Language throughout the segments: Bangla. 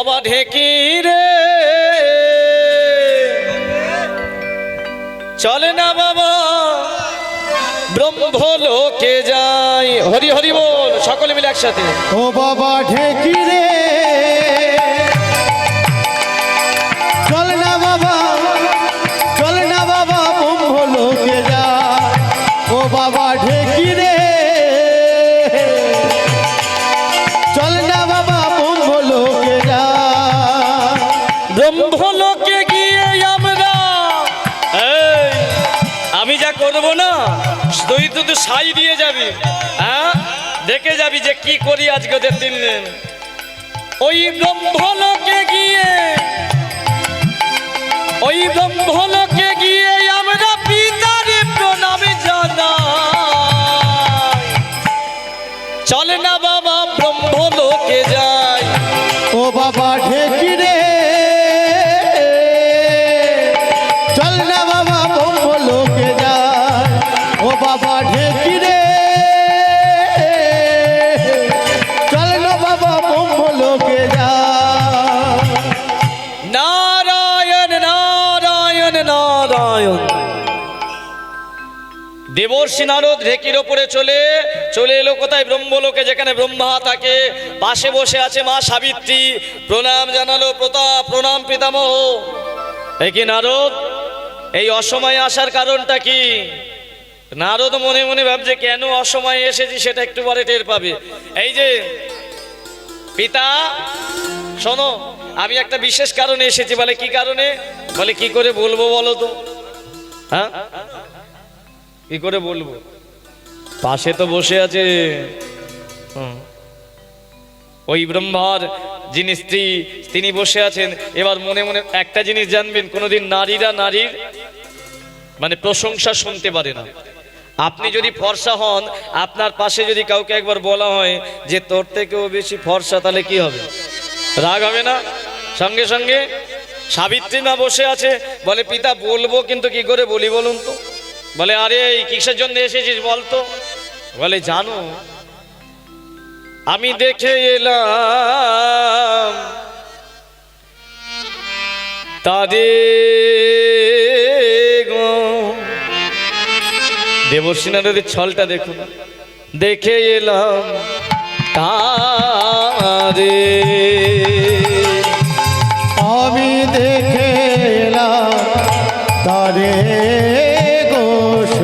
বাবা ঢেকি রে। চলে না বাবা, ব্রহ্মলোকে যাই। হরি হরি বল, সকলে মিলে একসাথে। ও বাবা ঢেকি রে। তুই সাই দিয়ে যাবি হ্যাঁ? দেখে যাবি যে কি করি আজকে ওদের তিন দিন ওই ব্রহ্মলোকে গিয়ে, ওই ব্রহ্মলোকে গিয়ে আমরা পিতারে প্রণামে জানা চলে না বাবা ব্রহ্মলোকে যাই। ও বাবা ঢেকি রে। চল না বাবা নারায়ণ দেবর্ষী নারদ ঢেকির ওপরে চলে চলে এলো কোথায়? ব্রহ্মলোকে, যেখানে ব্রহ্মা থাকে পাশে বসে আছে মা সাবিত্রী। প্রণাম জানালো প্রতাপ, প্রণাম পিতামহ। কি নারদ, এই অসময়ে আসার কারণটা কি? নারদ মনে মনে ভাবছে, কেন অসময়ে এসেছি সেটা একটু পরে টের পাবে। এই যে, পিতা, শোনো, আমি একটা বিশেষ কারণে এসেছি। বলে কি কারণে? বলে কি করে বলব বলো তো? হ্যাঁ? কি করে বলব? পাশে তো বসে আছে। ওই ব্রহ্মার যিনি স্ত্রী, তিনি বসে আছেন। এবার মনে মনে একটা জিনিস জানবেন, কোনোদিন নারীরা নারীর মানে প্রশংসা শুনতে পারে না। আপনি যদি ফর্সা হন, আপনার পাশে যদি কাউকে একবার বলা হয় যে তোর থেকেও বেশি ফর্সা, তাহলে কি হবে? রাগ হবে না? সঙ্গে সঙ্গে সাবিত্রী মা বসে আছে? বলে, পিতা, বলব, কিন্তু কি করে বলি বলুন তো? বলে, আরে, এই কিসের জন্য এসেছিস বলতো বলে, জানো, আমি দেখে এলাম তাদের গো দেবর্ষিনাদের ছলটা দেখুন। দেখে এলাম তারে তারে গোস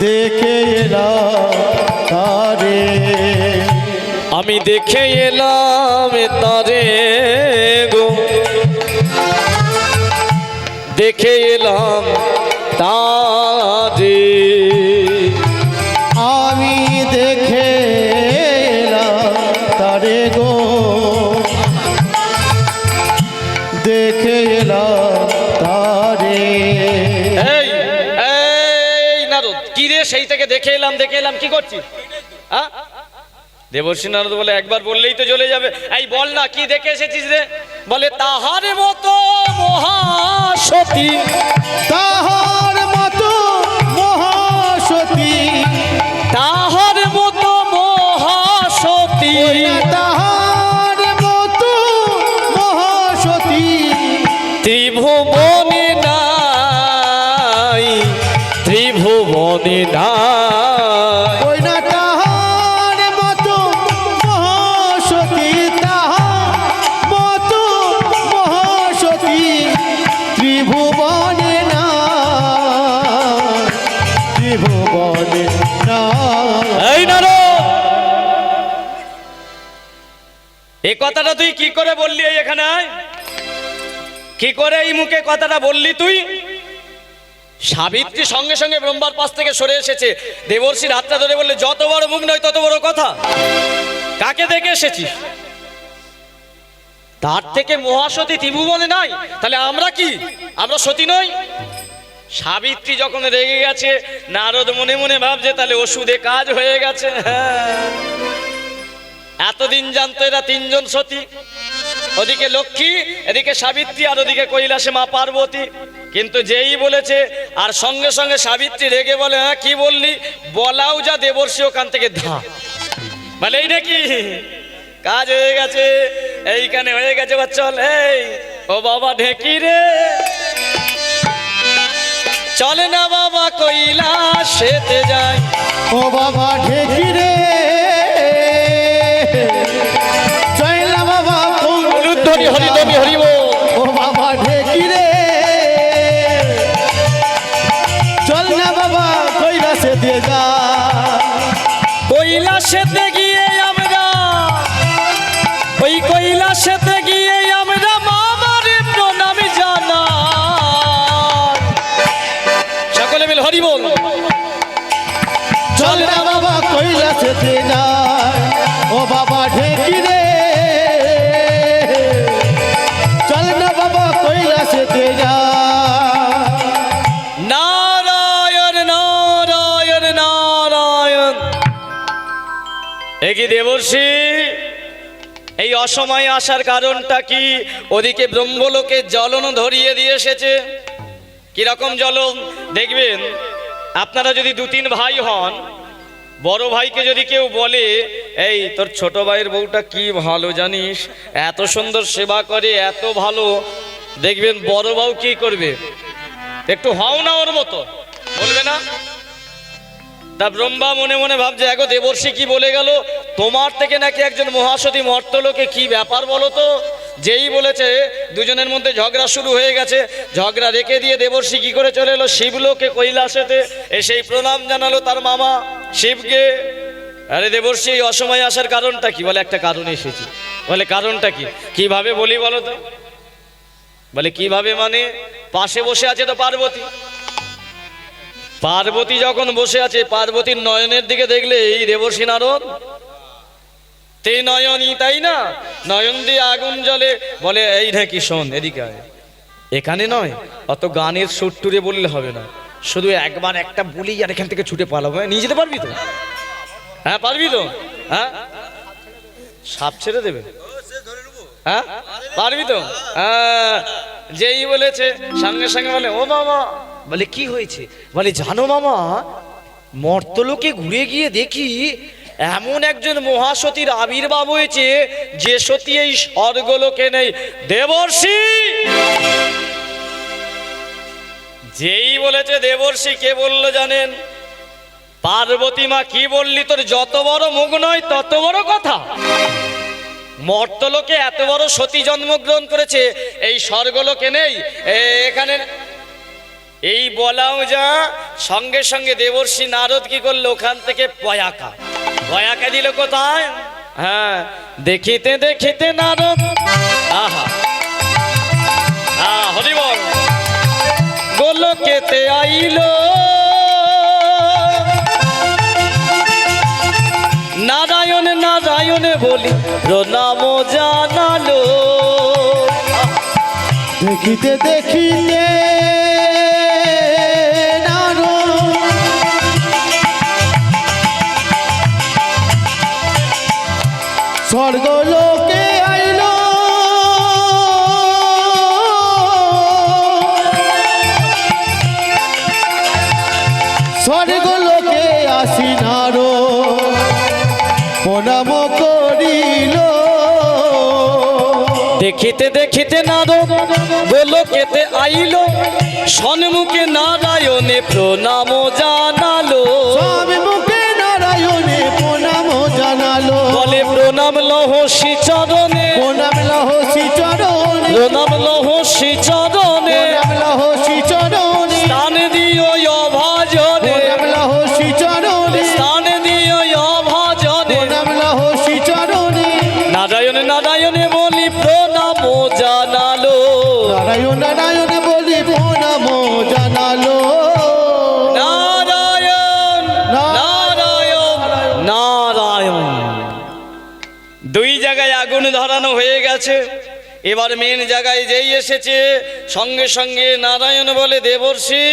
দেখে এলাম তারে। আমি দেখে এলাম তারে গো। দেখে এলাম তারে। দেখে এলাম তারে। এই এই নারদ কি রে সেই থেকে দেখে এলাম দেখে এলাম কি করছিস? হ্যাঁ দেবর্ষী নারদ বলে একবার বললেই তো চলে যাবে। এই বল না কি দেখে এসেছিস রে? বলে তাহার মতো মহাসতী। তাহার এই কথাটা তুই কি করে বললি এখানে? কি করে এই মুখে কথাটা বললি তুই? সাবিত্রী সঙ্গে সঙ্গে ব্রহ্মার পাশ থেকে সরে এসেছে। দেবর্ষীর হাতটা ধরে বললে, যত বড় মুখ নয়, তত বড় কথা। কাকে দেখে এসেছিস? তার থেকে মহাসতী ত্রিভুবনে নাই। তাহলে আমরা কি? আমরা সতী নই? সাবিত্রী যখন রেগে গেছে, নারদ মনে মনে ভাবছে, তাহলে ওষুধে কাজ হয়ে গেছে। হ্যাঁ। এতদিন জানতো এরা তিনজন সতী। ওদিকে লক্ষ্মী, এদিকে সাবিত্রী, আর ওদিকে কৈলাসে মা পার্বতী। কিন্তু যেই বলেছে, আর সঙ্গে সঙ্গে সাবিত্রী রেগে বলে হ্যাঁ কি বললি? বলাও যা দেবর্ষী ওখান থেকে ধা। বলে, এই নাকি? কাজ হয়ে গেছে। এইখানে হয়ে গেছে চল, এই, ও বাবা ঢেকি রে। চলে না বাবা কইলা সেতে যায় ও বাবা ঢেকি রে। উলুধ্বনি হরিধ্বনি হরিব। ও বাবা ঢেকি রে। চল না বাবা কৈলাসে দিয়ে যা। কৈলাসেতে গিয়ে আমরা ওই কৈলাসেতে গিয়ে আমরা মামার প্রণাম জানাই। সকলে মিল হরি বল। চল না বাবা কৈলাসে দিয়ে যা। দেবর্ষি, এই অসময়ে আসার কারণটা কি? ওদিকে ব্রহ্মলোকে জ্বলন ধরিয়ে দিয়ে এসেছে। কীরকম জ্বলন? দেখবেন, আপনারা যদি দু তিন ভাই হন, বড় ভাইকে যদি কেউ বলে, এই, তোর ছোট ভাইয়ের বউটা কি ভালো জানিস? এত সুন্দর সেবা করে, এত ভালো। দেখবেন, বড় বউ কি করবে? একটু হও না ওর মতো, বলবে না? তা ব্রহ্মা মনে মনে ভাবছে, এগো দেবর্ষী কি বলে গেল? তোমার থেকে নাকি একজন মহাসতী মর্তলোকে কি ব্যাপার বলো তো? যেই বলেছে, দুজনের মধ্যে ঝগড়া শুরু হয়ে গেছে। ঝগড়া রেখে দিয়ে দেবর্ষি কি করে চলে এলো? শিবলোকে কৈলাসেতে এসেই প্রণাম জানালো তার মামা শিবকে। আরে দেবর্ষি, এই অসময়ে আসার কারণটা কি? বলে, একটা কারণ এসেছি। বলে, কারণটা কি? কীভাবে বলি বলো তো? বলে, কীভাবে মানে? পাশে বসে আছে তো পার্বতী। পার্বতী যখন বসে আছে, পার্বতীর নয়নের দিকে দেখলে এই দেবর্ষী নারদ তে নয়নই তাই না? নয়ন দিয়ে আগুন জ্বলে বলে এই নাকি শোন এদিকে এখানে নয় অত গানের সুর টুরে বললে হবে না। শুধু একবার একটা বলি আর এখান থেকে ছুটে পালাবো। হ্যাঁ, নিয়ে যেতে পারবি তো? হ্যাঁ পারবি তো? হ্যাঁ? সাপ ছেড়ে দেবে? হ্যাঁ? পারবি তো? হ্যাঁ। যেই বলেছে সঙ্গে সঙ্গে বলে ও মামা। বলে কি হয়েছে? বলে জানো মামা মর্তলোকে ঘুরে গিয়ে দেখি এমন একজন মহাসতীর আবির্ভাব হয়েছে যে সতী এই স্বর্গলোকে নেই। দেবর্ষি! যেই বলেছে দেবর্ষি, কে বলল জানেন? পার্বতী মা, কি বললি? তোর যত বড় মুখ নয়, তত বড় কথা। মর্তলোকে এত বড় সতী জন্মগ্রহণ করেছে, এই স্বর্গলোকে নেই। এখানে এই বলাও যা, সঙ্গে সঙ্গে দেবর্ষি নারদ কি করল? ওখান থেকে পয়াকা। পয়াকা দিল কোথায়? হ্যাঁ দেখিতে দেখিতে নারদ। আহা। হ্যাঁ হরি বল। গোলকেতে আইলো। নারায়ণ নারায়ণ বলি, প্রণাম জানালো। দেখিতে দেখিতে স্বর্গলোকে আইল। স্বর্গলোকে আসি নারো প্রণাম করিল। দেখিতে দেখিতে নারদ গোলকেতে আইলো, সন্মুখে নারায়ণে প্রণাম জানালো প্রণাম লহ চরণে। প্রণাম লহ শ্রীচরণে প্রণাম লহ চরণে। লহ শ্রীচরণে স্থান দিও অভাজনে। প্রণাম লহ শ্রীচরণে স্থান দিও অভাজনে। প্রণাম লহ শ্রীচরণে নারায়ণ নারায়ণে বলি প্রণাম জানালো। নারায়ণ নারায়ণ বলি প্রণাম জানালো। আগুন ধরানো হয়ে গেছে। এবার মেন জায়গায় যেই এসেছে, সঙ্গে সঙ্গে নারায়ণ বলে, দেবর্ষি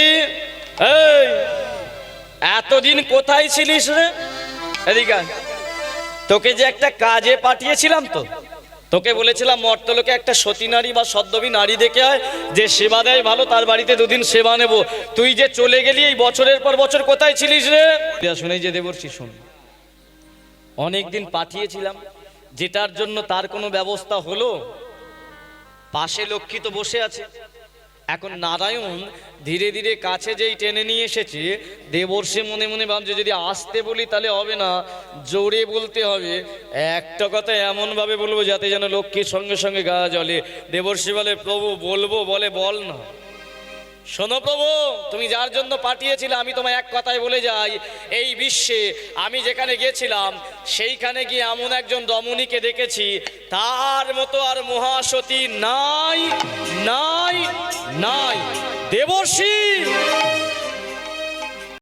এতদিন কোথায় ছিলিস রে? তোকে যে একটা কাজে পাঠিয়েছিলাম তো, তোকে বলেছিলাম, মর্তলোকে একটা সতী নারী বা সদ্যবী নারী দেখে হয় যে সেবা দেয় ভালো, তার বাড়িতে দুদিন সেবা নেব। তুই যে চলে গেলি এই বছরের পর বছর কোথায় ছিলিস রে? শুনেই যে দেবর্ষি শোন, অনেকদিন পাঠিয়েছিলাম যেটার জন্য তার কোনো ব্যবস্থা হলো? পাশে লক্ষ্মী তো বসে আছে। এখন নারায়ণ ধীরে ধীরে কাছে যেই টেনে নিয়ে এসেছে দেবর্ষে মনে মনে ভাবছে, যদি আসতে বলি তাহলে হবে না, জোরে বলতে হবে। একটা কথা এমনভাবে বলব যাতে যেন লক্ষ্মীর সঙ্গে সঙ্গে গা জলে দেবর্ষি বলে, প্রভু, বলব, বলে বল না। শোনো প্রভু, তুমি যার জন্য পাঠিয়েছিলে, আমি তোমায় এক কথায় বলে যাই। এই বিশ্বে আমি যেখানে গিয়েছিলাম, সেইখানে গিয়ে এমন একজন রমণীকে দেখেছি, তার মতো আর মহাসতী নাই নাই নাই। দেবর্ষী!